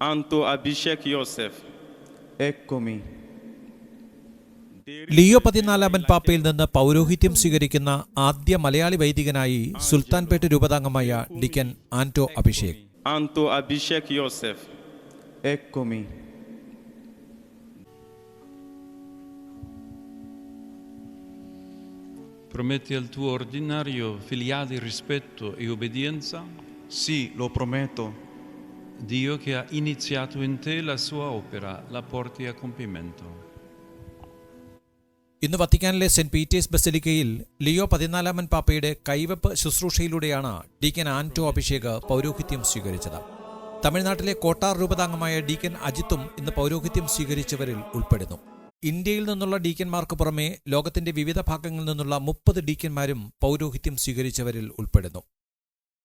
Anto Abhishek Yosef. Eccomi. Leo പതിനാലാമൻ പാപ്പയിൽ നിന്ന് പൗരോഹിത്യം സ്വീകരിക്കുന്ന ആദ്യ മലയാളി വൈദികനായി Sultanpet രൂപതാംഗമായ deacon Anto Abhishek Anto Abhishek Yosef. Eccomi. Prometti al tuo ordinario filiale rispetto e obbedienza, Sì, lo prometto. Dio che ha iniziato in te la sua opera la porti a compimento. ഇന്ന് വത്തിക്കാനിലെ saint Peter's ബസലിക്കയിൽ Leo പതിനാലാമൻ പാപ്പയുടെ കൈവപ്പ് ശുശ്രൂഷയിലൂടെയാണ് deacon Anto Abhishek പൗരോഹിത്യം സ്വീകരിച്ചത്. തമിഴ്നാട്ടിലെ കോട്ടാർ രൂപതാംഗമായ ഡീക്കൻ അജിത്തും ഇന്ന് പൗരോഹിത്യം സ്വീകരിച്ചവരിൽ ഉൾപ്പെടുന്നു. ഇന്ത്യയിൽ നിന്നുള്ള ഡീക്കന്മാർക്ക് പുറമെ ലോകത്തിന്റെ വിവിധ ഭാഗങ്ങളിൽ നിന്നുള്ള മുപ്പത് ഡീക്കന്മാരും പൗരോഹിത്യം സ്വീകരിച്ചവരിൽ ഉൾപ്പെടുന്നു.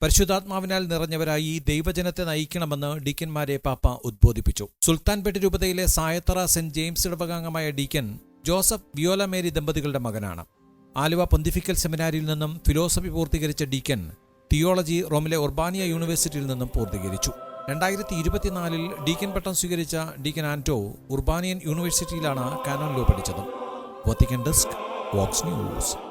പരിശുദ്ധാത്മാവിനാൽ നിറഞ്ഞവരായി ദൈവജനത്തെ നയിക്കണമെന്ന് ഡീക്കന്മാരെ പാപ്പ ഉദ്ബോധിപ്പിച്ചു. സുൽത്താൻപേട്ട് രൂപതയിലെ സായത്തറ സെന്റ് ജെയിംസ് ഇടവകാംഗമായ ഡീക്കൻ ജോസഫ് വിയോല മേരി ദമ്പതികളുടെ മകനാണ്. ആലുവ പൊന്തിഫിക്കൽ സെമിനാരിയിൽ നിന്നും ഫിലോസഫി പൂർത്തീകരിച്ച ഡീക്കൻ തിയോളജി റോമിലെ ഒർബാനിയ യൂണിവേഴ്സിറ്റിയിൽ നിന്നും പൂർത്തീകരിച്ചു. രണ്ടായിരത്തി ഇരുപത്തിനാലിൽ ഡീക്കൻ പട്ടം സ്വീകരിച്ച ഡീക്കൻ ആന്റോ ഉർബാനിയൻ യൂണിവേഴ്സിറ്റിയിലാണ് കാനോൻ ലോ പഠിച്ചത്. Vatican desk Vox News.